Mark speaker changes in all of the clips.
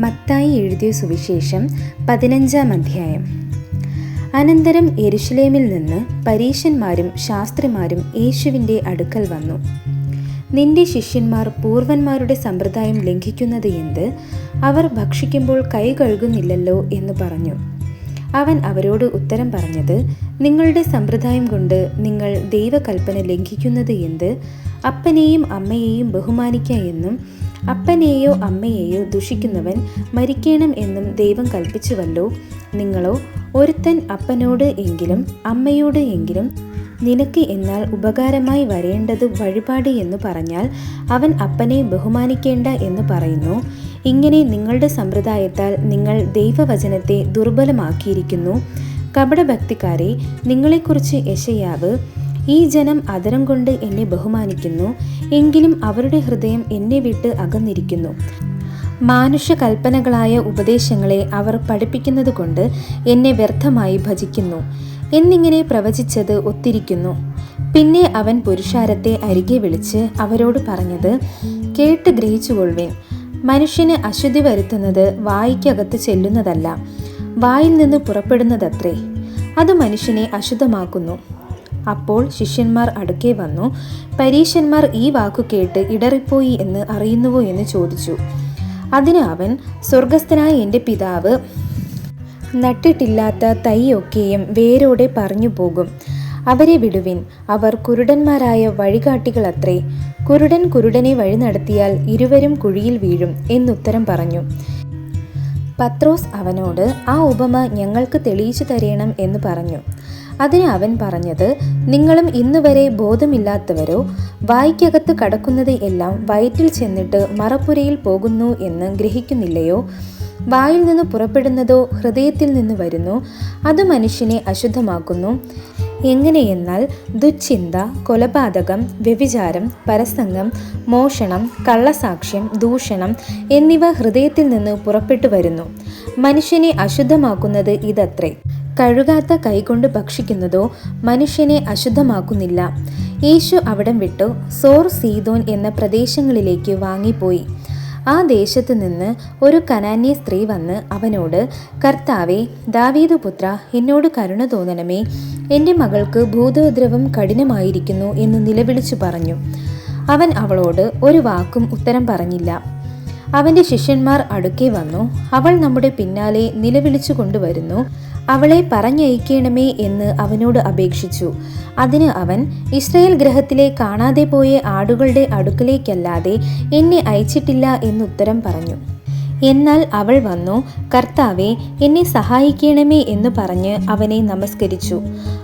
Speaker 1: മത്തായി എഴുതിയ സുവിശേഷം പതിനഞ്ചാം അധ്യായം. അനന്തരം എരുഷലേമിൽ നിന്ന് പരീശന്മാരും ശാസ്ത്രിമാരും യേശുവിന്റെ അടുക്കൽ വന്നു. നിന്റെ ശിഷ്യന്മാർ പൂർവന്മാരുടെ സമ്പ്രദായം ലംഘിക്കുന്നത് എന്ത്? അവർ ഭക്ഷിക്കുമ്പോൾ കൈ കഴുകുന്നില്ലല്ലോ എന്ന് പറഞ്ഞു. അവൻ അവരോട് ഉത്തരം പറഞ്ഞത് നിങ്ങളുടെ സമ്പ്രദായം കൊണ്ട് നിങ്ങൾ ദൈവകൽപ്പന ലംഘിക്കുന്നത് എന്ത്? അപ്പനെയും അമ്മയെയും ബഹുമാനിക്കുക എന്നും അപ്പനെയോ അമ്മയെയോ ദുഷിക്കുന്നവൻ മരിക്കണം എന്നും ദൈവം കൽപ്പിച്ചുവല്ലോ. നിങ്ങളോ ഒരുത്തൻ അപ്പനോട് എങ്കിലും അമ്മയോട് എങ്കിലും നിനക്ക് എന്നാൽ ഉപകാരമായി വരേണ്ടത് വഴിപാട് എന്ന് പറഞ്ഞാൽ അവൻ അപ്പനെ ബഹുമാനിക്കേണ്ട എന്ന് പറയുന്നു. ഇങ്ങനെ നിങ്ങളുടെ സമ്പ്രദായത്താൽ നിങ്ങൾ ദൈവവചനത്തെ ദുർബലമാക്കിയിരിക്കുന്നു. കപടഭക്തിക്കാരെ നിങ്ങളെക്കുറിച്ച് യശയാവ് ഈ ജനം അതരം കൊണ്ട് എന്നെ ബഹുമാനിക്കുന്നു എങ്കിലും അവരുടെ ഹൃദയം എന്നെ വിട്ട് അകന്നിരിക്കുന്നു. മാനുഷ്യ കൽപ്പനകളായ ഉപദേശങ്ങളെ അവർ പഠിപ്പിക്കുന്നത് കൊണ്ട് എന്നെ വ്യർത്ഥമായി ഭജിക്കുന്നു. എന്നിങ്ങനെ പ്രവചിച്ചത് ഒത്തിരിക്കുന്നു. പിന്നെ അവൻ പുരുഷാരത്തെ അരികെ വിളിച്ച് അവരോട് പറഞ്ഞത് കേട്ട് ഗ്രഹിച്ചുകൊള്ളുവിൻ. മനുഷ്യന് അശുദ്ധി വരുത്തുന്നത് വായിക്കകത്ത് ചെല്ലുന്നതല്ല വായിൽ നിന്ന് പുറപ്പെടുന്നതത്രേ. അത് മനുഷ്യനെ അശുദ്ധമാക്കുന്നു. അപ്പോൾ ശിഷ്യന്മാർ അടുക്കെ വന്നു. പരീശന്മാർ ഈ വാക്കു കേട്ട് ഇടറിപ്പോയി എന്ന് അറിയുന്നുവോ എന്ന് ചോദിച്ചു. അതിന് അവൻ സ്വർഗസ്ഥനായ എന്റെ പിതാവ് നട്ടിട്ടില്ലാത്ത തൈയൊക്കെയും വേരോടെ പറഞ്ഞു പോകും. അവരെ വിടുവിൻ. അവർ കുരുടന്മാരായ വഴികാട്ടികളത്രേ. കുരുടൻ കുരുടനെ വഴി നടത്തിയാൽ ഇരുവരും കുഴിയിൽ വീഴും എന്നുത്തരം പറഞ്ഞു. പത്രോസ് അവനോട് ആ ഉപമ ഞങ്ങൾക്ക് തെളിയിച്ചു തരയണം എന്ന് പറഞ്ഞു. അതിന് അവൻ പറഞ്ഞത് നിങ്ങളും ഇന്നുവരെ ബോധമില്ലാത്തവരോ വായ്ക്കകത്ത് കടക്കുന്നത് എല്ലാം വയറ്റിൽ ചെന്നിട്ട് മറപ്പുരയിൽ പോകുന്നു എന്ന് ഗ്രഹിക്കുന്നില്ലയോ? വായിൽ നിന്ന് പുറപ്പെടുന്നതോ ഹൃദയത്തിൽ നിന്ന് വരുന്നു. അത് മനുഷ്യനെ അശുദ്ധമാക്കുന്നു. എങ്ങനെയെന്നാൽ ദുശ്ചിന്ത കൊലപാതകം വ്യഭിചാരം പരസംഗം മോഷണം കള്ളസാക്ഷ്യം ദൂഷണം എന്നിവ ഹൃദയത്തിൽ നിന്ന് പുറപ്പെട്ടു വരുന്നു. മനുഷ്യനെ അശുദ്ധമാക്കുന്നത് ഇതത്രേ. കഴുകാത്ത കൈകൊണ്ട് ഭക്ഷിക്കുന്നതോ മനുഷ്യനെ അശുദ്ധമാക്കുന്നില്ല. യേശു അവിടം വിട്ടു. സോർ സീതോൻ എന്ന പ്രദേശങ്ങളിലേക്ക് വാങ്ങിപ്പോയി. ആ ദേശത്തു നിന്ന് ഒരു കനാന്യ സ്ത്രീ വന്ന് അവനോട് കർത്താവെ ദാവീദു പുത്ര എന്നോട് കരുണ തോന്നണമേ. എന്റെ മകൾക്ക് ഭൂതോദ്രവം കഠിനമായിരിക്കുന്നു എന്ന് നിലവിളിച്ചു പറഞ്ഞു. അവൻ അവളോട് ഒരു വാക്കും ഉത്തരം പറഞ്ഞില്ല. അവന്റെ ശിഷ്യന്മാർ അടുക്കെ വന്നു. അവൾ നമ്മുടെ പിന്നാലെ നിലവിളിച്ചു കൊണ്ടുവരുന്നു. അവളെ പറഞ്ഞയക്കണമേ എന്ന് അവനോട് അപേക്ഷിച്ചു. അതിന് അവൻ ഇസ്രയേൽ ഗ്രഹത്തിലെ കാണാതെ പോയ ആടുകളുടെ അടുക്കലേക്കല്ലാതെ എന്നെ അയച്ചിട്ടില്ല എന്നുത്തരം പറഞ്ഞു. എന്നാൽ അവൾ വന്നു കർത്താവെ എന്നെ സഹായിക്കണമേ എന്ന് പറഞ്ഞ് അവനെ നമസ്കരിച്ചു.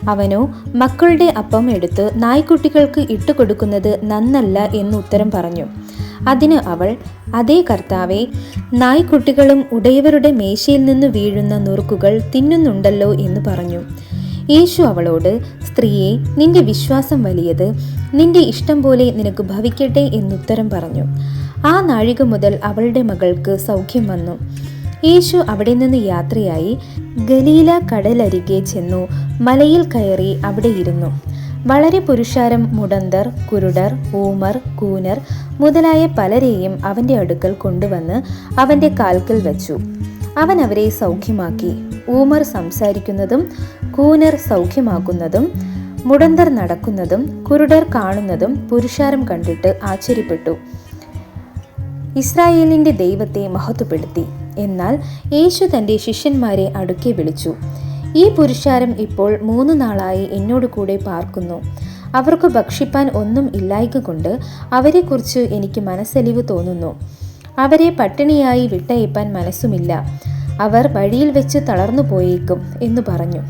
Speaker 1: അവനോ മക്കളുടെ അപ്പം എടുത്ത് നായ്ക്കുട്ടികൾക്ക് ഇട്ടുകൊടുക്കുന്നത് നന്നല്ല എന്ന് ഉത്തരം പറഞ്ഞു. അതിന് അവൾ അതേ കർത്താവെ നായ്ക്കുട്ടികളും ഉടയവരുടെ മേശയിൽ നിന്ന് വീഴുന്ന നുറുക്കുകൾ തിന്നുന്നുണ്ടല്ലോ എന്ന് പറഞ്ഞു. യേശു അവളോട് സ്ത്രീയെ നിന്റെ വിശ്വാസം വലിയത് നിന്റെ ഇഷ്ടം പോലെ നിനക്ക് ഭവിക്കട്ടെ എന്നുത്തരം പറഞ്ഞു. ആ നാഴിക മുതൽ അവളുടെ മകൾക്ക് സൗഖ്യം വന്നു. യേശു അവിടെ നിന്ന് യാത്രയായി ഗലീല കടലരികെ ചെന്നു മലയിൽ കയറി അവിടെ ഇരുന്നു. വളരെ പുരുഷാരം മുടന്തർ കുരുടർ ഊമർ കൂനർ മുതലായ പലരെയും അവന്റെ അടുക്കൽ കൊണ്ടുവന്ന് അവന്റെ കാൽക്കൽ വച്ചു. അവൻ അവരെ സൗഖ്യമാക്കി. ഊമർ സംസാരിക്കുന്നതും കൂനർ സൗഖ്യമാക്കുന്നതും മുടന്തർ നടക്കുന്നതും കുരുടർ കാണുന്നതും പുരുഷാരം കണ്ടിട്ട് ആശ്ചര്യപ്പെട്ടു. ഇസ്രായേലിന്റെ ദൈവത്തെ മഹത്വപ്പെടുത്തി. എന്നാൽ യേശു തന്റെ ശിഷ്യന്മാരെ അടുക്കെ വിളിച്ചു. ഈ പുരുഷാരം ഇപ്പോൾ മൂന്ന് നാളായി എന്നോട് കൂടെ പാർക്കുന്നു. അവർക്ക് ഭക്ഷിപ്പാൻ ഒന്നും ഇല്ലായ്ക കൊണ്ട് അവരെക്കുറിച്ച് എനിക്ക് മനസ്സലിവ് തോന്നുന്നു. അവരെ പട്ടിണിയായി വിട്ടയപ്പാൻ മനസ്സുമില്ല. അവർ വഴിയിൽ വെച്ച് തളർന്നു പോയേക്കും എന്ന് പറഞ്ഞു.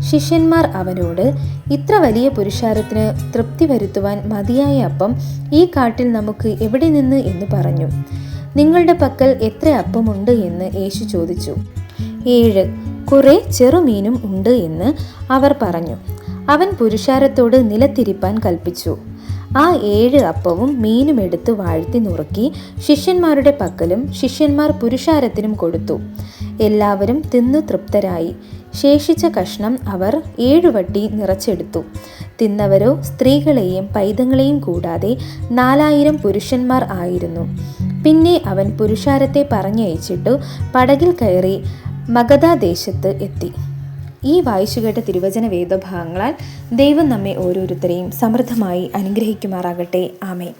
Speaker 1: ശിഷ്യന്മാർ അവനോട് ഇത്ര വലിയ പുരുഷാരത്തിന് തൃപ്തി വരുത്തുവാൻ മതിയായ അപ്പം ഈ കാട്ടിൽ നമുക്ക് എവിടെ നിന്ന്? എന്ന് പറഞ്ഞു. നിങ്ങളുടെ പക്കൽ എത്ര അപ്പമുണ്ട് എന്ന് യേശു ചോദിച്ചു. ഏഴ്. കുറെ ചെറുമീനും ഉണ്ട് എന്ന് അവർ പറഞ്ഞു. അവൻ പുരുഷാരത്തോട് നിലത്തിരിപ്പാൻ കൽപ്പിച്ചു. ആ ഏഴ് അപ്പവും മീനും എടുത്ത് വാഴ്ത്തി നുറുക്കി ശിഷ്യന്മാരുടെ പക്കലും ശിഷ്യന്മാർ പുരുഷാരത്തിനും കൊടുത്തു. എല്ലാവരും തിന്നു തൃപ്തരായി. ശേഷിച്ച കഷ്ണം അവർ ഏഴുവട്ടി നിറച്ചെടുത്തു. തിന്നവരോ സ്ത്രീകളെയും പൈതങ്ങളെയും കൂടാതെ നാലായിരം പുരുഷന്മാർ ആയിരുന്നു. പിന്നെ അവൻ പുരുഷാരത്തെ പറഞ്ഞയച്ചിട്ടു പടകിൽ കയറി മഗധാദേശത്ത് എത്തി. ഈ വായിച്ചു കേട്ട തിരുവചന വേദഭാഗങ്ങളാൽ ദൈവം നമ്മെ ഓരോരുത്തരെയും സമൃദ്ധമായി അനുഗ്രഹിക്കുമാറാകട്ടെ. ആമേൻ.